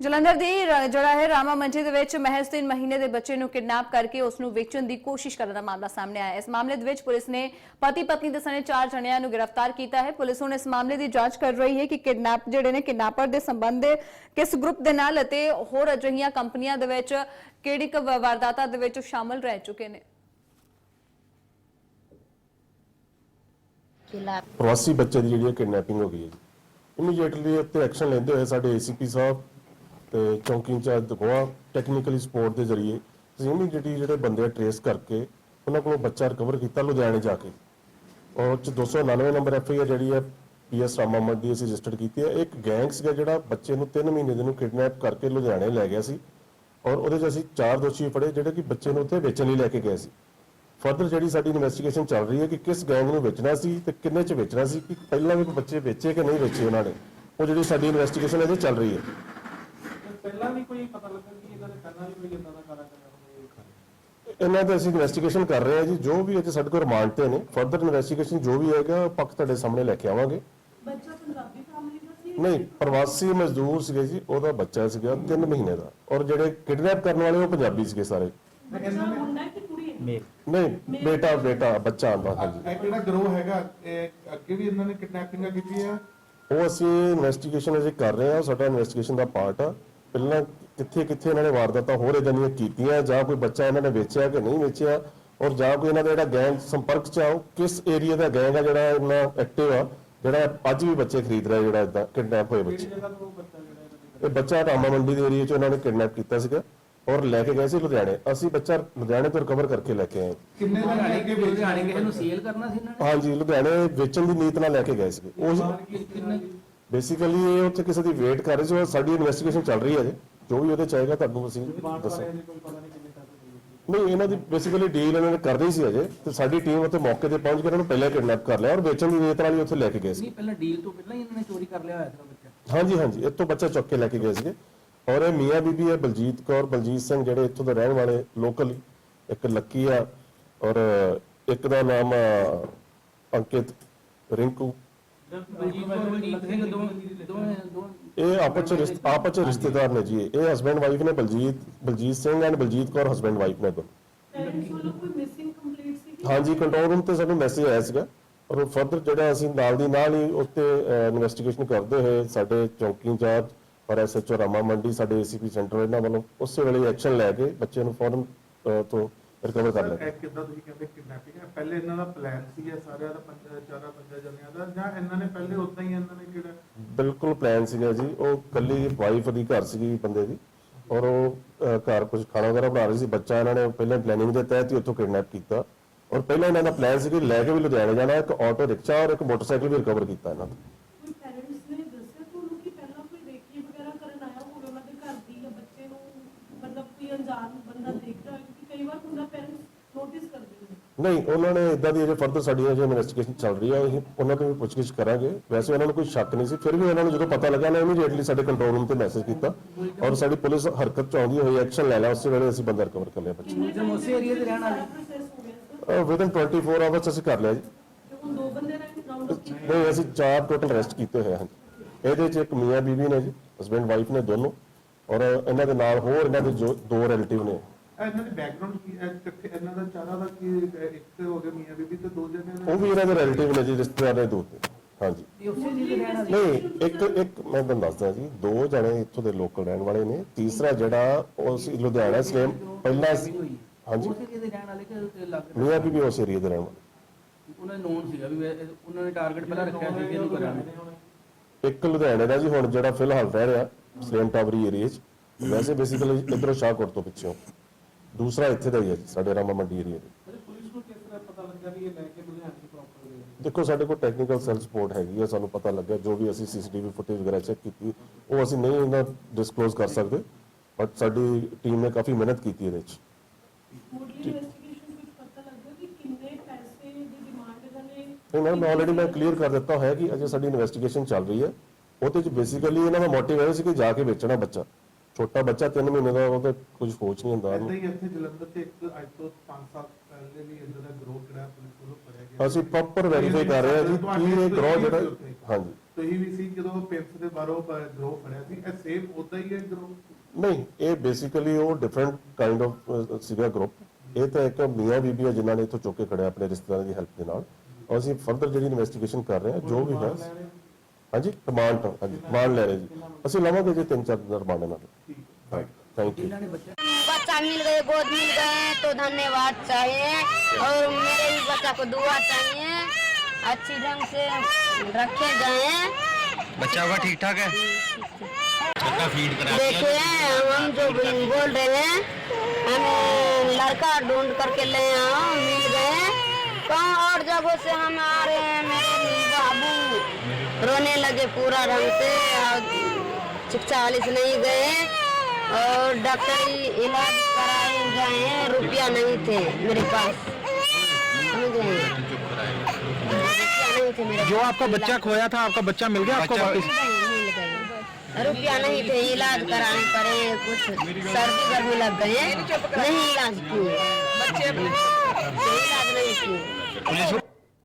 ਜਲੰਧਰ ਦੀ ਰ- ਜਿਹੜਾ ਹੈ ਰਾਮਾ ਮੰਡੀ ਦੇ ਵਿੱਚ ਮਹਿਜ਼ 3 ਮਹੀਨੇ ਦੇ ਬੱਚੇ ਨੂੰ ਕਿਡਨੈਪ ਕਰਕੇ ਉਸ ਨੂੰ ਵੇਚਣ ਦੀ ਕੋਸ਼ਿਸ਼ ਕਰਨ ਦਾ ਮਾਮਲਾ ਸਾਹਮਣੇ ਆਇਆ ਹੈ। ਇਸ ਮਾਮਲੇ ਦੇ ਵਿੱਚ ਪੁਲਿਸ ਨੇ ਪਤੀ ਪਤਨੀ ਦੇ ਸਣੇ ਚਾਰ ਜਣਿਆਂ ਨੂੰ ਗ੍ਰਿਫਤਾਰ ਕੀਤਾ ਹੈ ਪੁਲਿਸ ਹੁਣ ਇਸ ਮਾਮਲੇ ਦੀ ਜਾਂਚ ਕਰ ਰਹੀ ਹੈ ਕਿ ਕਿਡਨੈਪ, ਜਿਹੜੇ ਨੇ ਕਿਡਨੈਪਰ ਦੇ ਸੰਬੰਧ ਦੇ ਕਿਸ ਗਰੁੱਪ ਦੇ ਨਾਲ ਅਤੇ ਹੋਰ ਅਜਿਹੀਆਂ ਕੰਪਨੀਆਂ ਦੇ ਵਿੱਚ ਕਿਹੜੀ ਕੁ ਵਾ- ਵਾਰਦਾਤਾਂ ਦੇ ਵਿੱਚ ਉਹ ਸ਼ਾਮਲ ਰਹਿ ਚੁੱਕੇ ਨੇ ਖਿਲਾਫ ਪ੍ਰਵਾਸੀ ਬੱਚੇ ਦੀ ਜਿਹੜੀ ਕਿਡਨੈਪਿੰਗ ਹੋ ਗਈ ਹੈ ਇਮੀਡੀਏਟਲੀ ਉੱਤੇ ਐਕਸ਼ਨ ਲੈਂਦੇ ਹੋਏ ਸਾਡੇ ਏਸੀਪੀ ਸਾਹਿਬ ਤੇ ਚੌਂਕੀ ਇੰਚਾਰਜ ਦਗੋਆ ਟੈਕਨੀਕਲੀ ਸਪੋਰਟ ਦੇ ਜ਼ਰੀਏ। ਅਸੀਂ ਇਮੀਡੀਏਟਲੀ ਜਿਹੜੇ ਬੰਦੇ ਟਰੇਸ ਕਰਕੇ ਉਹਨਾਂ ਕੋਲੋਂ ਬੱਚਾ ਰਿਕਵਰ ਕੀਤਾ ਲੁਧਿਆਣੇ ਜਾ ਕੇ। ਔਰ ਉਹ 'ਚ 299 ਨੰਬਰ ਐਫ ਆਈ ਆਰ ਜਿਹੜੀ ਹੈ ਪੀਐਸ ਰਾਮਾ ਮੰਡੀ ਦੀ ਅਸੀਂ ਰਜਿਸਟਰ ਕੀਤੀ ਹੈ ਇੱਕ ਗੈਂਗ ਸੀਗਾ ਜਿਹੜਾ ਬੱਚੇ ਨੂੰ 3 ਮਹੀਨੇ ਦੇ ਨੂੰ ਕਿਡਨੈਪ ਕਰਕੇ ਲੁਧਿਆਣੇ ਲੈ ਗਿਆ ਸੀ। ਔਰ ਉਹਦੇ 'ਚ ਅਸੀਂ ਚਾਰ ਦੋਸ਼ੀ ਫੜੇ ਜਿਹੜੇ ਕਿ ਬੱਚੇ ਨੂੰ ਉੱਥੇ ਵੇਚਣ ਲਈ ਲੈ ਕੇ ਗਏ ਸੀ। ਫਰਦਰ ਜਿਹੜੀ ਸਾਡੀ ਇਨਵੈਸਟੀਗੇਸ਼ਨ ਚੱਲ ਰਹੀ ਹੈ ਕਿ ਕਿਸ ਗੈਂਗ ਨੂੰ ਵੇਚਣਾ ਸੀ ਤੇ ਕਿੰਨੇ ਚ ਵੇਚਣਾ ਸੀ, ਕਿ ਪਹਿਲਾਂ ਵੀ ਬੱਚੇ ਵੇਚੇ ਕਿ ਨਹੀਂ ਵੇਚੇ ਉਹਨਾਂ ਨੇ। ਉਹ ਜਿਹੜੀ ਸਾਡੀ ਇਨਵੈਸਟੀਗੇਸ਼ਨ ਇਹਦੇ ਚੱਲ ਰਹੀ ਹੈ। ਪਹਿਲਾਂ ਵੀ ਕੋਈ ਪਤਾ ਲੱਗਾ ਕਿ ਇਹਨਾਂ ਨੇ ਪਹਿਲਾਂ ਵੀ ਕੋਈ ਇਦਾਂ ਦਾ ਕਾਰਾ ਕਰਿਆ ਇਹਨਾਂ ਤੇ ਅਸੀਂ ਇਨਵੈਸਟੀਗੇਸ਼ਨ ਕਰ ਰਹੇ ਹਾਂ ਜੀ ਜੋ ਵੀ ਅਜੇ ਸਾਡੇ ਕੋਲ ਰਿਮਾਂਡ ਤੇ ਨੇ ਫਰਦਰ ਇਨਵੈਸਟੀਗੇਸ਼ਨ ਜੋ ਵੀ ਹੈਗਾ ਉਹ ਪੱਕ ਤੁਹਾਡੇ ਸਾਹਮਣੇ ਲੈ ਕੇ ਆਵਾਂਗੇ। ਬੱਚਾ ਪੰਜਾਬੀ ਫੈਮਿਲੀ ਦਾ ਸੀ? ਨਹੀਂ ਪ੍ਰਵਾਸੀ ਮਜ਼ਦੂਰ ਸੀਗੇ ਜੀ ਉਹਦਾ ਬੱਚਾ ਸੀਗਾ 3 ਮਹੀਨੇ ਦਾ। ਔਰ ਜਿਹੜੇ ਕਿਡਨੈਪ ਕਰਨ ਵਾਲੇ ਉਹ ਪੰਜਾਬੀ ਸੀਗੇ ਸਾਰੇ। ਬੱਚਾ ਮੁੰਡਾ ਕਿ ਕੁੜੀ ਹੈ? ਨਹੀਂ ਬੇਟਾ ਬੇਟਾ ਬੱਚਾ ਆਂਦਾ ਹਾਂਜੀ। ਇਹ ਜਿਹੜਾ ਗਰੋਹ ਹੈਗਾ ਇਹ ਅੱਗੇ ਵੀ ਇਹਨਾਂ ਨੇ ਕਿਡਨੈਪਿੰਗਾਂ ਕੀਤੀਆਂ ਉਹ ਅਸੀਂ ਇਨਵੈਸਟੀਗੇਸ਼ਨ ਅਜੇ ਕਰ ਰਹੇ ਹਾਂ ਉਹ ਸਾਡਾ ਇਨਵੈਸਟੀਗੇਸ਼ਨ ਦਾ ਪਾਰਟ ਆ। ਪਹਿਲਾਂ ਕਿੱਥੇ ਕਿੱਥੇ ਇਹਨਾਂ ਨੇ ਵਾਰਦਾਤਾਂ ਹੋਰ ਇਦਾਂ ਦੀਆਂ ਕੀਤੀਆਂ ਜਾਂ ਕੋਈ ਬੱਚਾ ਇਹਨਾਂ ਨੇ ਵੇਚਿਆ ਕਿ ਨਹੀਂ ਵੇਚਿਆ ਔਰ ਜਾਂ ਕੋਈ ਇਹਨਾਂ ਦਾ ਜਿਹੜਾ ਗੈਂਗ ਸੰਪਰਕ ਚ ਆ ਉਹ ਕਿਸ ਏਰੀਆ ਦਾ ਗੈਂਗ ਆ ਜਿਹੜਾ ਇਹਨਾਂ ਐਕਟਿਵ ਆ ਜਿਹੜਾ ਅੱਜ ਵੀ ਬੱਚੇ ਖਰੀਦ ਰਿਹਾ ਜਿਹੜਾ ਇਦਾਂ ਕਿਡਨੈਪ ਹੋਏ ਬੱਚੇ। ਇਹ ਬੱਚਾ ਰਾਮਾ ਮੰਡੀ ਦੇ ਏਰੀਆ ਚ ਉਹਨਾਂ ਨੇ ਕਿਡਨੈਪ ਕੀਤਾ ਸੀਗਾ ਔਰ ਲੈ ਕੇ ਗਏ ਸੀ ਲੁਧਿਆਣੇ। ਅਸੀਂ ਬੱਚਾ ਲੁਧਿਆਣੇ ਤੋਂ ਰਿਕਵਰ ਕਰਕੇ ਲੈ ਕੇ ਆਏ। ਕਿੰਨੇ ਦਿਨ ਅੱਗੇ ਕਿ ਲੁਧਿਆਣੇ ਕਿਸੇ ਨੂੰ ਸੇਲ ਕਰਨਾ ਸੀ ਇਹਨਾਂ ਨੇ? ਹਾਂਜੀ ਲੁਧਿਆਣੇ ਵੇਚਣ ਦੀ ਨੀਤ ਨਾਲ ਲੈ ਕੇ ਗਏ ਸੀਗੇ। ਉਹ ਕਿੰਨੇ ਬੇਸਿਕਲੀ ਇਹ ਉੱਥੇ ਕਿਸੇ ਦੀ ਵੇਟ ਕਰ ਰਹੇ ਸੀ ਔਰ ਸਾਡੀ ਇਨਵੈਸਟੀਗੇਸ਼ਨ ਚੱਲ ਰਹੀ ਹੈ ਜੀ ਜੋ ਵੀ ਉਹਦੇ ਚਾਹੇਗਾ ਤੁਹਾਨੂੰ ਅਸੀਂ ਦੱਸਾਂ ਵਾਲਿਆਂ ਨੇ ਕੋਈ ਪਤਾ ਨਹੀਂ ਇਹਨਾਂ ਦੀ ਬੇਸਿਕਲੀ ਡੀਲ ਇਹਨਾਂ ਨੇ ਕਰਦੀ ਸੀ ਅਜੇ ਤੇ ਸਾਡੀ ਟੀਮ ਉੱਥੇ ਮੌਕੇ ਤੇ ਪਹੁੰਚ ਕੇ ਇਹਨਾਂ ਨੂੰ ਪਹਿਲਾਂ ਕਿਡਨੈਪ ਕਰ ਲਿਆ ਔਰ ਵੇਚਣ ਦੀ ਨੀਅਤ ਨਾਲ ਹੀ ਉੱਥੇ ਲੈ ਕੇ ਗਏ ਸੀ। ਨਹੀਂ ਪਹਿਲਾਂ ਡੀਲ ਤੋਂ ਪਹਿਲਾਂ ਹੀ ਇਹਨਾਂ ਨੇ ਚੋਰੀ ਕਰ ਲਿਆ ਹੋਇਆ ਸੀ ਬੱਚਾ। ਹਾਂਜੀ ਹਾਂਜੀ ਇੱਥੋਂ ਬੱਚਾ ਚੁੱਕ ਕੇ ਲੈ ਕੇ ਗਏ ਸੀਗੇ। ਔਰ ਇਹ ਮੀਆਂ ਬੀਬੀ ਹੈ ਬਲਜੀਤ ਕੌਰ ਬਲਜੀਤ ਸਿੰਘ ਜਿਹੜੇ ਇੱਥੋਂ ਦੇ ਰਹਿਣ ਵਾਲੇ ਲੋਕਲ ਇੱਕ ਲੱਕੀ ਆ ਔਰ ਇੱਕ ਦਾ ਨਾਮ ਅੰਕਿਤ ਰਿੰਕੂ। ਇਹ ਆਪਸ ਚ ਰਿਸ਼ਤ- ਆਪਸ ਚ ਰਿਸ਼ਤੇਦਾਰ ਨੇ ਜੀ ਇਹ। ਹਸਬੈਂਡ ਵਾਈਫ ਨੇ Baljit Baljit Singh and Baljit Kaur husband wife ਨੇ ਹਾਂਜੀ ਕੰਟਰੋਲ ਰੂਮ ਤੇ ਸਾਨੂੰ ਮੈਸੇਜ ਆਇਆ ਸੀਗਾ। ਔਰ ਫਰਦਰ ਜਿਹੜਾ ਅਸੀਂ ਨਾਲ ਦੀ ਨਾਲ ਹੀ ਉੱਤੇ ਇਨਵੈਸਟੀਗੇਸ਼ਨ ਕਰਦੇ ਹੋਏ ਸਾਡੇ ਚੌਕੀ ਇੰਚਾਰਜ ਔਰ ਐਸਐਚਓ ਰਾਮਾ ਮੰਡੀ, ਸਾਡੇ ਏਸੀਪੀ ਸੈਂਟਰ ਇਹਨਾਂ ਵੱਲੋਂ ਉਸੇ ਵੇਲੇ ਐਕਸ਼ਨ ਲੈ ਕੇ ਬੱਚੇ ਨੂੰ ਫੌਰਨ ਤੋਂ ਰਿਕਵਰ ਕਰ ਲਿਆ ਕਿੱਦਾਂ ਤੁਸੀਂ ਕਹਿੰਦੇ ਕਿਡਨੈਪਿੰਗ ਹੈ? ਪਹਿਲੇ ਇਹਨਾਂ ਦਾ ਪਲਾਨ ਸੀ ਇਹ ਸਾਰਿਆਂ ਦਾ ਪੰਜ ਚਾਰਾਂ ਪੰਜਾਂ ਜਣਿਆਂ ਦਾ? ਜਾਂ ਇਹਨਾਂ ਨੇ ਪਹਿਲੇ ਉਦਾਂ ਹੀ ਇਹਨਾਂ ਨੇ ਕਿਹੜਾ? ਬਿਲਕੁਲ ਪਲਾਨ ਸੀਗਾ ਜੀ। ਉਹ ਕੱਲੀ ਵਾਈਫ ਦੀ ਘਰ ਸੀਗੀ ਬੰਦੇ ਦੀ। ਔਰ ਉਹ ਘਰ ਕੁਝ ਖਾਣਾ ਵਗੈਰਾ ਬਣਾ ਰਹੀ ਸੀ। ਬੱਚਾ ਇਹਨਾਂ ਨੇ ਪਹਿਲਾਂ ਪਲੈਨਿੰਗ ਦੇ ਤਹਿਤ ਹੀ ਉੱਥੋਂ ਕਿਡਨੈਪ ਕੀਤਾ। ਔਰ ਪਹਿਲਾਂ ਇਹਨਾਂ ਦਾ ਪਲਾਨ ਸੀ ਕਿ ਲੈ ਕੇ ਵੀ ਲੁਧਿਆਣੇ ਜਾਣਾ ਇੱਕ ਆਟੋ ਰਿਕਸ਼ਾ ਔਰ ਇੱਕ ਮੋਟਰਸਾਈਕਲ ਵੀ ਰਿਕਵਰ ਕੀਤਾ ਇਹਨਾਂ ਤੋਂ ਕੋਈ ਪੈਰੈਂਟਸ ਨੇ ਦੱਸਿਆ ਤੁਹਾਨੂੰ ਕਿ ਪਹਿਲਾਂ ਕੋਈ ਰੇਕੀ ਵਗੈਰਾ ਕਰਨ ਆਇਆ ਹੋਵੇ ਉਹਨਾਂ ਦੇ ਘਰ ਦੀ ਜਾਂ ਬੱਚੇ ਨੂੰ ਮਤਲਬ ਕੋਈ ਅਣਜਾਣ ਬੰਦਾ ਦੇਖਦਾ ਹੋਵੇ ਕਿਉਂਕਿ ਕਈ ਵਾਰ ਹੁੰਦਾ ਪੈਰੈਂਟਸ ਨੋਟਿਸ ਕਰਦੇ ਨੇ ਨਹੀਂ ਉਹਨਾਂ ਨੇ ਇਦਾਂ ਦੀ ਅਜੇ ਫਰਦਰ ਸਾਡੀ ਅਜੇ ਇਨਵੈਸਟੀਗੇਸ਼ਨ ਚੱਲ ਰਹੀ ਹੈ ਅਸੀਂ ਉਹਨਾਂ ਤੋਂ ਵੀ ਪੁੱਛਗਿੱਛ ਕਰਾਂਗੇ। ਵੈਸੇ ਉਹਨਾਂ ਨੂੰ ਕੋਈ ਸ਼ੱਕ ਨਹੀਂ ਸੀ ਫਿਰ ਵੀ ਉਹਨਾਂ ਨੂੰ ਜਦੋਂ ਪਤਾ ਲੱਗਾ ਨਾ ਇਮੀਡੀਏਟਲੀ ਸਾਡੇ ਕੰਟਰੋਲ ਰੂਮ ਤੇ ਮੈਸੇਜ ਕੀਤਾ ਔਰ ਸਾਡੀ ਪੁਲਿਸ ਹਰਕਤ ਚ ਆਉਂਦੀ ਹੋਈ ਐਕਸ਼ਨ ਲੈ ਲਿਆ ਉਸੇ ਵੇਲੇ ਅਸੀਂ ਬੰਦਾ ਰਿਕਵਰ ਕਰ ਲਿਆ ਬੱਚੇ। ਮੁਲਜ਼ਮ ਉਸੇ ਏਰੀਆ ਦੇ ਰਹਿਣ ਵਾਲੇ? ਵਿਦਨ 24 ਆਵਰਸ ਅਸੀਂ ਕਰ ਲਿਆ ਜੀ। ਤੇ ਹੁਣ ਦੋ ਬੰਦੇ ਕੀਤੇ ਨਹੀਂ ਅਸੀਂ ਚਾਰ ਟੋਟਲ ਅਰੈਸਟ ਕੀਤੇ ਹੋਏ ਹਨ ਇਹਦੇ ਚ ਇੱਕ ਮੀਆਂ ਬੀਵੀ ਨੇ ਜੀ ਹਸਬੈਂਡ ਵਾਈਫ ਨੇ ਦੋਨੋਂ ਔਰ ਇਹਨਾਂ ਦੇ ਨਾਲ ਹੋਰ ਇਹਨਾਂ ਦੇ ਜੋ ਦੋ ਰਿਲੇਟਿਵ ਨੇ। ਇਹ ਇਹਨਾਂ ਦੀ ਬੈਕਗ੍ਰਾਉਂਡ ਕੀ ਹੈ? ਇਕੱਠੇ ਇਹਨਾਂ ਦਾ ਚਾਰਾਂ ਦਾ ਕੀ ਇਹ ਇੱਕ ਹੋ ਗਿਆ ਮੀਆਂ ਬੀਬੀ ਤੇ ਦੋ ਜਣੇ ਨੇ ਉਹ ਵੀ ਇਹਨਾਂ ਦੇ ਰਿਲੇਟਿਵ ਨੇ ਜੀ ਰਿਸ਼ਤੇਦਾਰ ਨੇ ਦੋ ਤੇ ਹਾਂਜੀ। ਇਹ ਉਸੇ ਏਰੀਆ ਦੇ ਰਹਿਣ ਵਾਲੇ ਨਹੀਂ ਇੱਕ ਇੱਕ ਮੈਂ ਤੁਹਾਨੂੰ ਦੱਸਦਾ ਜੀ ਦੋ ਜਣੇ ਇੱਥੋਂ ਦੇ ਲੋਕਲ ਰਹਿਣ ਵਾਲੇ ਨੇ। ਤੀਸਰਾ ਜਿਹੜਾ ਉਹ ਸੀ ਲੁਧਿਆਣਾ ਸੇਮ ਪਹਿਲਾਂ ਸੀ। ਹਾਂਜੀ। ਉਸੇ ਏਰੀਆ ਦੇ ਰਹਿਣ ਵਾਲੇ ਕਿ ਤੇ ਲੱਗ ਮੀਆਂ ਬੀਬੀ ਉਸ ਏਰੀਆ ਦੇ ਰਹਿਣ ਵਾਲੇ। ਉਹਨਾਂ ਨੇ ਨੋਨ ਸੀਗਾ ਵੀ ਇਹ- ਉਹਨਾਂ ਨੇ ਟਾਰਗੇਟ ਪਹਿਲਾਂ ਰੱਖਿਆ ਸੀ ਕਿ ਇਹਨੂੰ ਕਰਾਂਗੇ ਇੱਕ ਲੁਧਿਆਣੇ ਦਾ ਜੀ ਹੁਣ ਜਿਹੜਾ ਫਿਲਹਾਲ ਰਹਿ ਰਿਹਾ ਸਲੇਮ ਟਾਵਰੀ ਏਰੀਆ 'ਚ। ਵੈਸੇ ਬੇਸਿਕਲੀ ਇਧਰੋਂ ਸ਼ਾਹਕੋਟ ਤੋਂ ਪਿੱਛੋਂ। ਦੂਸਰਾ ਇੱਥੇ ਦਾ ਹੀ ਹੈ ਜੀ ਸਾਡੇ ਰਾਮਾ ਮੰਡੀ ਏਰੀਆ ਦੇ। ਪੁਲਿਸ ਨੂੰ ਕਿਸ ਤਰ੍ਹਾਂ ਪਤਾ ਲੱਗਾ ਵੀ ਇਹ ਲੈ ਕੇ ਲੁਧਿਆਣੇ ਤੋਂ ਪ੍ਰੋਪਰ ਗਏ ਦੇਖੋ ਸਾਡੇ ਕੋਲ ਟੈਕਨੀਕਲ ਸੈੱਲ ਸਪੋਰਟ ਹੈਗੀ ਹੈ ਸਾਨੂੰ ਪਤਾ ਲੱਗਿਆ ਜੋ ਵੀ ਅਸੀਂ ਸੀਸੀਟੀਵੀ ਫੁਟੇਜ ਵਗੈਰਾ ਚੈੱਕ ਕੀਤੀ ਉਹ ਅਸੀਂ ਨਹੀਂ ਇਹਨਾਂ ਡਿਸਕਲੋਜ਼ ਕਰ ਸਕਦੇ ਬਟ ਸਾਡੀ ਟੀਮ ਨੇ ਕਾਫੀ ਮਿਹਨਤ ਕੀਤੀ ਇਹਦੇ 'ਚ ਮੁੱਢਲੀ ਇਨਵੈਸਟੀਗੇਸ਼ਨ ਵਿੱਚ ਪਤਾ ਲੱਗਾ ਕਿ ਕਿੰਨੇ ਪੈਸੇ ਦੀ ਡਿਮਾਂਡ ਇਹਨਾਂ ਨੇ ਨਹੀਂ ਮੈਡਮ ਆਲਰੇਡੀ ਮੈਂ ਕਲੀਅਰ ਕਰ ਦਿੱਤਾ ਹੋਇਆ ਕਿ ਅਜੇ ਸਾਡੀ ਇਨਵੈਸਟੀਗੇਸ਼ਨ ਚੱਲ ਰਹੀ ਹੈ। ਉਹਦੇ 'ਚ ਬੇਸਿਕਲੀ ਇਹਨਾਂ ਦਾ ਮੋਟਿਵ ਇਹ ਸੀ ਕਿ ਜਾ ਕੇ ਵੇਚਣਾ ਬੱਚਾ। ਛੋਟਾ ਬੱਚਾ 3 ਮਹੀਨੇ ਦਾ ਉਹ ਤੇ ਕੁਝ ਸੋਚ ਨਹੀਂ ਹੁੰਦਾ ਏਦਾਂ ਉਹਨੂੰ ਹੀ ਇੱਥੇ ਜਲੰਧਰ 'ਚ ਇੱਕ ਅੱਜ ਤੋਂ 5 ਸਾਲ ਪਹਿਲੇ ਵੀ ਇਦਾਂ ਦਾ ਗਰੋਹ ਕਿਹੜਾ ਪੁਲਿਸ ਵੱਲੋਂ ਫੜਿਆ ਗਿਆ। ਅਸੀਂ ਪ੍ਰੋਪਰ ਵੈਰੀਫਾਈ ਕਰ ਰਹੇ ਹਾਂ ਜੀ ਕੀ ਇਹ ਗਰੋਹ ਜਿਹੜਾ ਹਾਂਜੀ। ਤੁਸੀਂ ਵੀ ਸੀ ਜਦੋਂ ਪਿੰਸ ਦੇ ਬਾਹਰੋਂ ਗਰੋਹ ਫੜਿਆ ਸੀ ਇਹ ਸੇਮ ਉਦਾਂ ਹੀ ਹੈ ਗਰੋਹ? ਨਹੀਂ ਇਹ ਬੇਸਿਕਲੀ ਉਹ ਡਿਫਰੈਂਟ ਕਾਈਂਡ ਆਫ ਸੀਗਾ ਗਰੁੱਪ ਇਹ ਤਾਂ ਇੱਕ ਮੀਆਂ ਬੀਬੀ ਜਿਨ੍ਹਾਂ ਨੇ ਇੱਥੋਂ ਚੁੱਕ ਕੇ ਖੜਿਆ ਆਪਣੇ ਰਿਸ਼ਤੇਦਾਰਾਂ ਦੀ ਹੈਲਪ ਦੇ ਨਾਲ। ਔਰ ਅਸੀਂ ਫਰਦਰ ਜਿਹੜੀ ਇਨਵੈਸਟੀਗੇਸ਼ਨ ਕਰ ਰਹੇ ਹਾਂ ਜੋ ਵੀ ਹੈ। हाँ जी तो डिमांड हाँ जी डिमांड ले रहे जी। असं लवेंगे जी तीन चार दिन डिमांड इन्होंने थैंक यू बच्चा मिल गए गोद मिल गए तो धन्यवाद चाहिए और मेरे भी बच्चा को दुआ चाहिए अच्छी ढंग से रखे जाए। बच्चा का ठीक ठाक है। देखिए हम जो बोल रहे हैं हम लड़का ढूंढ करके ले आओ मिल गए। कहाँ और जगहों से हम आ रहे हैं मेरे रोने लगे पूरा ढंग से वाली से नहीं गए और डॉक्टर इलाज कराए गए रुपया नहीं थे मेरे पास। जो आपका बच्चा खोया था आपका बच्चा मिल गया आपको वापस। रुपया नहीं थे इलाज कराने पड़े कुछ। सर्दी गर्मी लग गए नहीं इलाज किए। बच्चे इलाज नहीं किए।